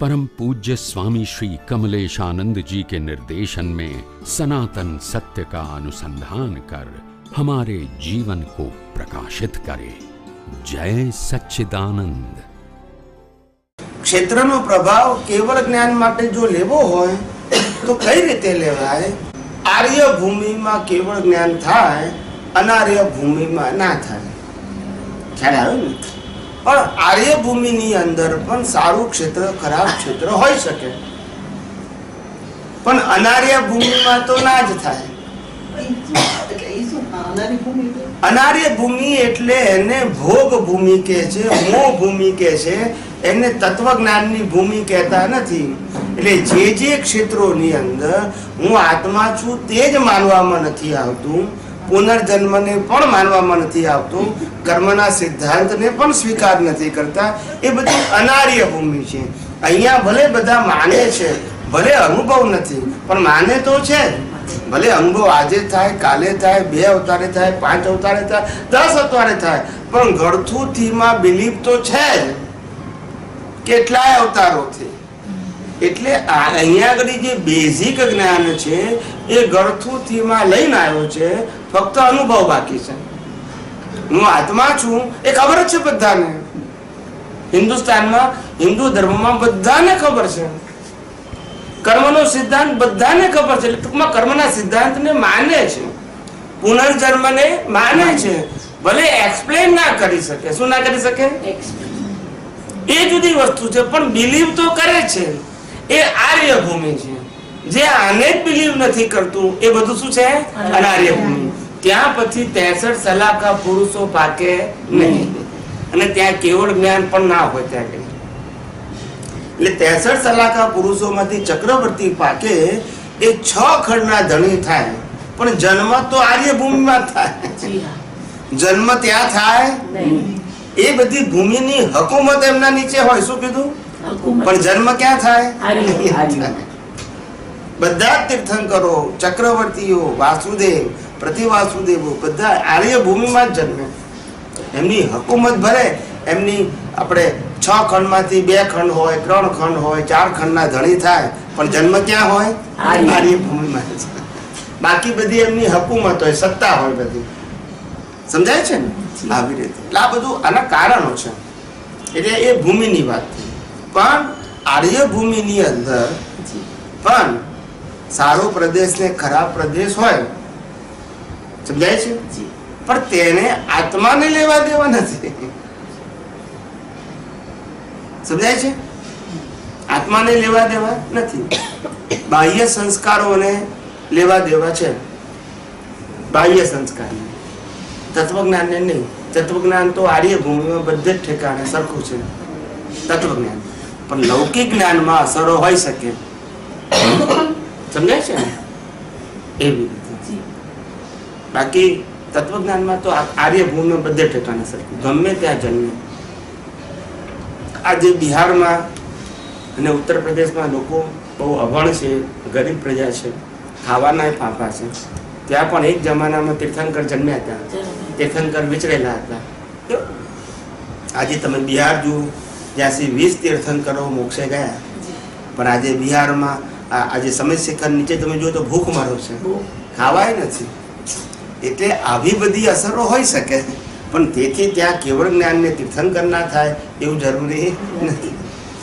परम पूज्य स्वामी श्री कमलेशानंद जी के निर्देशन में सनातन सत्य का अनुसंधान कर हमारे जीवन को प्रकाशित करे जय सच्चिदानंद ક્ષેત્રનો પ્રભાવ કેવળ જ્ઞાન માટે જો લેવો હોય તો કઈ રીતે લેવાય આર્ય ભૂમિમાં કેવળ જ્ઞાન થાય અનાર્ય ભૂમિમાં ના થાય ખ્યાલ આવ્યો ને પણ આર્યભૂમિની અંદર પણ સારું ક્ષેત્ર, ખરાબ ક્ષેત્ર હોઈ શકે. પણ અનાર્ય ભૂમિમાં તો ના જ થાય? અનાર્ય ભૂમિ એટલે એને ભોગ ભૂમિ કે છે મોહ ભૂમિ કે છે. એને તત્વજ્ઞાનની ભૂમિ કહેતા નથી. એટલે જે જે ક્ષેત્રોની અંદર હું આત્મા છું તે જ માનવામાં નથી આવતું. પુનર્જન્મને પણ માનવામાં નથી આવતું. કર્મના સિદ્ધાંતને પણ સ્વીકાર નથી કરતા. એ બધી અનાર્ય ભૂમિ છે. અહીંયા ભલે બધા માને છે, ભલે અનુભવ નથી, પણ માને તો છે. ભલે અનુભવ આજે થાય, કાલે થાય, બે અવતારે થાય, પાંચ અવતારે થાય, દસ અવતારે થાય, પણ ગળથુથીમાં બિલીફ તો છે જ. કેટલાય અવતારોથી એટલે અહીંયા આગળ જે બેઝિક જ્ઞાન છે, એ ગળથુથીમાં લઈને આવ્યો છે ફક્ત અનુભવ બાકી છે. હું આત્મા છું એ ખબર છે બધાને. હિન્દુસ્તાનમાં હિન્દુ ધર્મમાં બધાને ખબર છે. કર્મનો સિદ્ધાંત બધાને ખબર છે. એટલે ટૂંકમાં કર્મના સિદ્ધાંતને માને છે. પુનર્જન્મને માને છે. ભલે એક્સપ્લેન ના કરી શકે. શું ના કરી શકે? એ જુદી વસ્તુ છે પણ બિલીવ તો કરે છે. એ આર્ય ભૂમિ છે. જે આને જ બિલીવ નથી કરતું એ બધું શું છે? અનાર્ય ભૂમિ ત્યાં પછી ત્રેસઠ સલાહકા પુરુષો પાકે નહીં. અને ત્યાં કેવળ જ્ઞાન પણ ના હોય ત્યાં કંઈ. એટલે ત્રેસઠ સલાહકા પુરુષોમાંથી ચક્રવર્તી પાકે એ છ ખંડના ધણી થાય. પણ જન્મ તો આર્યભૂમિમાં થાય. જન્મ ત્યાં થાય. એ બધી ભૂમિની હકુમત એમના નીચે હોય શું કીધું? પણ જન્મ ક્યાં થાય. બધા તીર્થંકરો ચક્રવર્તીઓ વાસુદેવ પ્રતિવાસુદેવો બધા આર્ય ભૂમિમાં જ જન્મે. એમની હકુમત ભરે એમની આપણે છ ખંડમાંથી બે ખંડ હોય ત્રણ ખંડ હોય ચાર ખંડના ધણી થાય પણ જન્મ ક્યાં હોય? આર્ય. ભૂમિમાં. બાકી બધી એમની હકુમત હોય સત્તા હોય બધી. સમજાય છે ને? આવી રીતે. એટલે આ બધું આના કારણો છે. એટલે એ ભૂમિની વાત પણ આર્ય ભૂમિની અંદર પણ સારો પ્રદેશ ને ખરાબ પ્રદેશ હોય સમજાય છે? પણ તેને આત્માને લેવા દેવા નથી સમજાય છે? આત્માને લેવા દેવા નથી. બાહ્ય સંસ્કારોને લેવા દેવા છે. બાહ્ય સંસ્કાર. તત્વજ્ઞાનને નહીં. તત્વજ્ઞાન તો આર્ય ભૂમિમાં બધે જ ઠેકાણે સરખું છે. તત્વજ્ઞાન. પણ લૌકિક જ્ઞાનમાં અસરો હોઈ શકે. સમજાય છે? એવી. બાકી તત્વજ્ઞાનમાં તો આર્યભૂમિ બધે ઠેકાણે સરખું ગમે ત્યાં જન્મે. આજે બિહારમાં અને ઉત્તર પ્રદેશમાં લોકો બહુ અભણ છે ગરીબ પ્રજા છે ખાવાના ફાંફા છે. ત્યાં પણ એક જમાનામાં તીર્થંકર જન્મ્યા હતા. તીર્થંકર વિચરેલા હતા. તો આજે તમે બિહાર જુઓ જ્યાંથી વીસ તીર્થંકરો મોક્ષે ગયા. પણ આજે બિહારમાં આજે સમય શિખર નીચે તમે જુઓ તો ભૂખ મારો છે. ખાવાય નથી. એટલે આવી બધી અસરો હોઈ શકે. પણ તેથી ત્યાં કેવળ જ્ઞાનને તીર્થંકર ના થાય એવું જરૂરી નથી.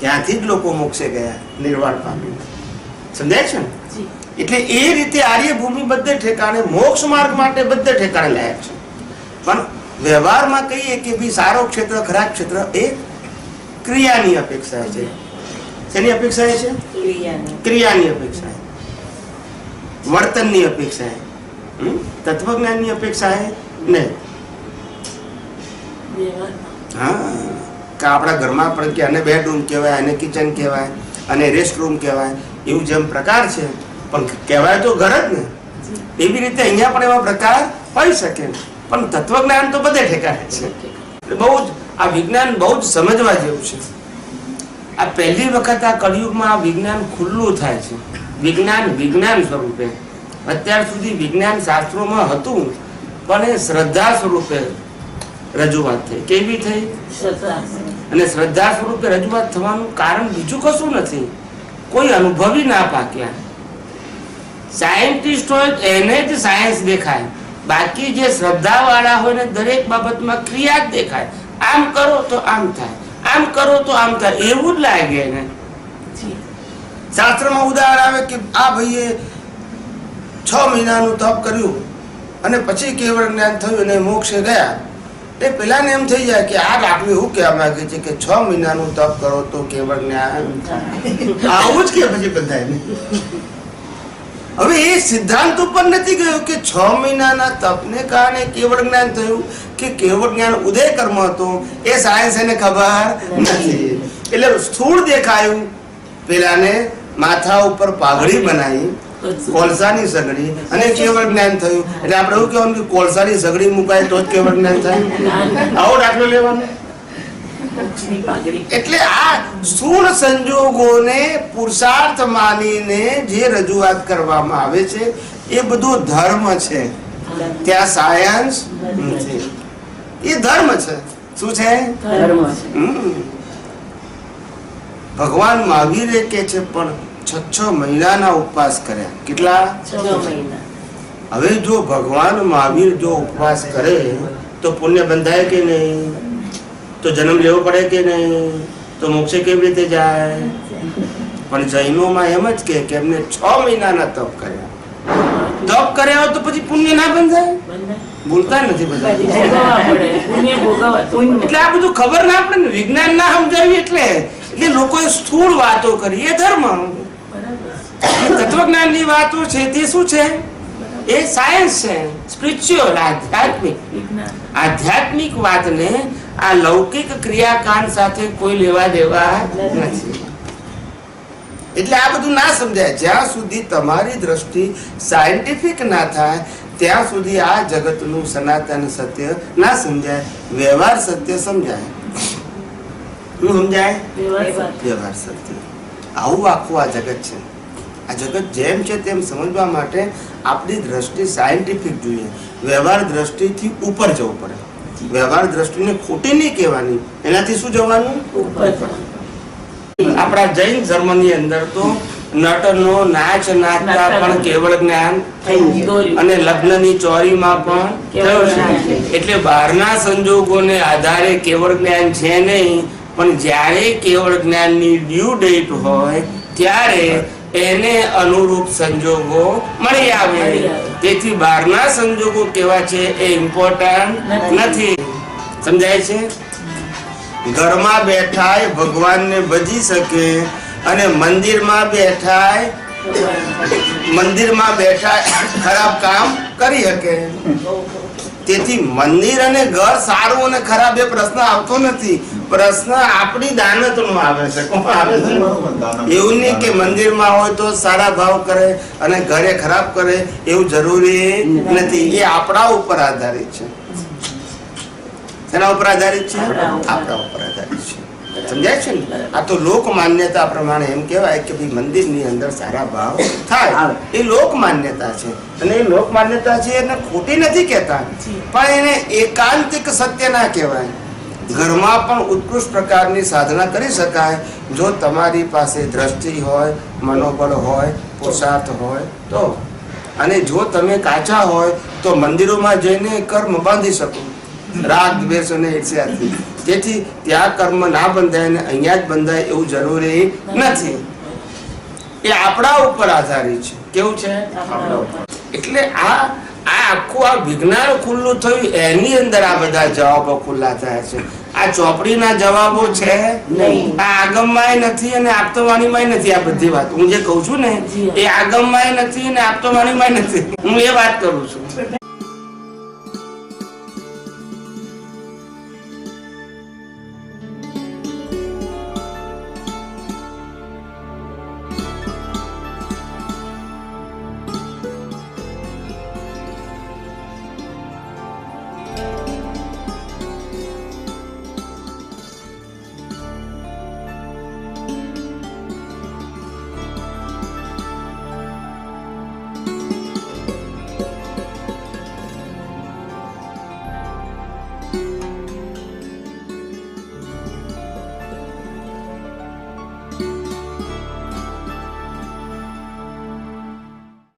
ત્યાંથી જ લોકો મોક્ષે ગયા નિર્વાણ પામી સમજાય છે ને? એટલે એ રીતે આર્યભૂમિ બધે ઠેકાણે મોક્ષ માર્ગ માટે બધે ઠેકાણે લાયક છે. પણ વ્યવહારમાં કહીએ કે ભાઈ સારો ક્ષેત્ર ખરાબ ક્ષેત્ર એ ક્રિયાની અપેક્ષા છે. શેની અપેક્ષા છે? ક્રિયાની. અપેક્ષા વર્તનની અપેક્ષા? તત્વજ્ઞાનની અપેક્ષા નહીં વ્યવહારમાં. હા કે આપણા ઘરમાં પણ કે આને બેડરૂમ કહેવાય આને કિચન કહેવાય અને રેસ્ટ રૂમ કહેવાય એવું જેમ પ્રકાર છે પણ કહેવાય તો ઘર જ ને એવી રીતે અહીંયા પણ એવા પ્રકાર હોઈ શકે પણ તત્વજ્ઞાન તો બધે ઠેકાણે છે. એટલે બહુ જ, આ વિજ્ઞાન બહુ જ સમજવા જેવું છે. આ પહેલી વખત આ કળિયુગમાં આ વિજ્ઞાન ખુલ્લું થાય છે. વિજ્ઞાન વિજ્ઞાન સ્વરૂપે. અત્યાર સુધી વિજ્ઞાન શાસ્ત્રોમાં હતું પણ એ શ્રદ્ધા સ્વરૂપે રજૂઆત થઈ. કેવી થઈ? અને શ્રદ્ધા સ્વરૂપે રજૂઆત થવાનું કારણ બીજું કશું નથી. કોઈ અનુભવી ના પાક્યા. સાયન્ટિસ્ટ હોય એને જ સાયન્સ દેખાય. બાકી જે શ્રદ્ધા વાળા હોય ને દરેક બાબતમાં ક્રિયા જ દેખાય. આમ કરો તો આમ થાય. આમ કરો તો આમ થાય. એવું જ લાગે એને. શાસ્ત્રમાં ઉદાહરણ આવે કે આ ભાઈએ છ મહિનાનું તપ કર્યું અને પછી કેવળ જ્ઞાન થયું અને મોક્ષે ગયા. એ પેલાને એમ થઈ જાય કે આ રાખવી એવું કહેવા માંગે છે કે છ મહિનાનું તપ કરો તો કેવળ જ્ઞાન આવું જ કે પછી બધા હવે એ સિદ્ધાંત ઉપર નથી ગયું કે છ મહિનાના તપને કારણે કેવળ જ્ઞાન થયું કે કેવળ જ્ઞાન ઉદય કર્મ હતો. એ સાયન્સ એને ખબર નથી. એટલે સ્થૂળ દેખાયું. પેલાને માથા ઉપર પાઘડી બનાવી કોલસાની સગડી અને કેવળ જ્ઞાન થયું. એટલે આપણે એવું કહેવાનું કે કોલસાની સગડી મુકાય તો જ કેવળ જ્ઞાન થાય. આવો દાખલો લેવાનો. એટલે આ સ્થૂળ સંજોગોને પુરુષાર્થ માનીને જે રજૂઆત કરવામાં આવે છે એ બધું ધર્મ છે. ત્યાં સાયન્સ નથી. એ ધર્મ છે. શું છે? ધર્મ છે. ભગવાન મહાવીરે કે છે પણ છ છ મહિનાના ઉપવાસ કર્યા. કેટલા? હવે જો ભગવાન મહાવીર જો ઉપવાસ કરે તો પુણ્ય બંધાય કે નહીં? તો જન્મ લેવો પડે કે નહીં? તો મોક્ષે કેવી રીતે જાય? પણ જૈનોમાં એમ જ કે એમને છ મહિનાના તપ કર્યા. તપ કર્યા હોય તો પછી પુણ્ય ના બંધાય? ભૂલતા નથી બધા. એટલે આ બધું ખબર ના પડે ને વિજ્ઞાન ના સમજાવી એટલે. એટલે લોકોએ સ્થૂળ વાતો કરી. એ ધર્મ. તત્વજ્ઞાનની વાતો છે તે શું છે? એ સાયન્સ છે સ્પિરિચ્યુઅલ આધ્યાત્મિક. આધ્યાત્મિક વાતને આ લૌકિક ક્રિયાકાંડ સાથે કોઈ લેવા દેવા નથી. એટલે આ બધું ના સમજાય. જ્યાં સુધી તમારી દ્રષ્ટિ સાયન્ટિફિક ના થાય ત્યાં સુધી આ જગતનું સનાતન સત્ય ના સમજાય. વ્યવહાર સત્ય સમજાય. શું સમજાય? વ્યવહાર સત્ય. આવું આખું આ જગત છે. આ જગત જેમ છે તેમ સમજવા માટે આપણી દ્રષ્ટિ સાયન્ટિફિક જોઈએ. વ્યવહાર દ્રષ્ટિથી ઉપર જવું પડે. વ્યવહાર દ્રષ્ટિને ખોટી નહીં કહેવાની. એનાથી શું જવાનું? આપણા જૈન ધર્મની અંદર તો નટનો નાચ નાચતા પણ કેવળ જ્ઞાન. અને લગ્નની ચોરીમાં પણ થયો છે. એટલે બહારના સંજોગોને આધારે કેવળ જ્ઞાન છે નહીં પણ જ્યારે કેવળ જ્ઞાનની ડ્યુ ડેટ હોય ત્યારે એને અનુરૂપ સંજોગો મળી આવે. તેથી બહારના સંજોગો કેવા છે એ ઇમ્પોર્ટન્ટ નથી. સમજાય છે? ઘરમાં બેઠાય ભગવાનને ભજી શકે અને મંદિરમાં બેઠાય મંદિરમાં બેઠા ખરાબ કામ કરી શકે. તેથી મંદિર અને ઘર સારું અને ખરાબ એ પ્રશ્ન આવતો નથી. પ્રશ્ન આપણી દાનતનો આવે છે. કોણ આવે છે? એવું નહીં કે મંદિરમાં હોય તો સારા ભાવ કરે અને ઘરે ખરાબ કરે એવું જરૂરી નથી. એ આપણા ઉપર આધારિત છે. શેના ઉપર આધારિત છે? આપણા ઉપર. આપણા ઉપર આધારિત છે. સમજાય છે ને? આ તો લોક માન્યતા પ્રમાણે એમ કહેવાય કે ભાઈ મંદિરની અંદર સારા ભાવ થાય. એ લોક માન્યતા છે. અને એ લોક માન્યતા છે એને ખોટી નથી કહેતા. પણ એને એકાંતિક સત્ય ના કહેવાય. ઘરમાં પણ ઉત્કૃષ્ટ પ્રકારની સાધના કરી શકાય. જો તમારી પાસે દ્રષ્ટિ હોય મનોબળ હોય પુરુષાર્થ હોય તો. અને જો તમે કાચા હોય તો મંદિરોમાં જઈને કર્મ બાંધી શકો. રાગ દ્વેષ અને ઈર્ષ્યાથી. તેથી ત્યાં કર્મ ના બંધાય ને અહીંયા જ બંધાય એવું જરૂરી નથી. એ આપણા ઉપર આધારિત છે. કેવું છે? આપણા ઉપર. એટલે આ આ આખું આ વિજ્ઞાન ખુલ્લું થયું એની અંદર આ બધા જવાબો ખુલ્લા થયા છે. આ ચોપડીના જવાબો છે? નહીં. આ આગમમાંય નથી અને આપતવાણીમાંય નથી આ બધી વાત. હું જે કહું છું ને. એ આગમમાંય નથી અને આપતવાણીમાંય નથી. હું એ વાત કરું છું.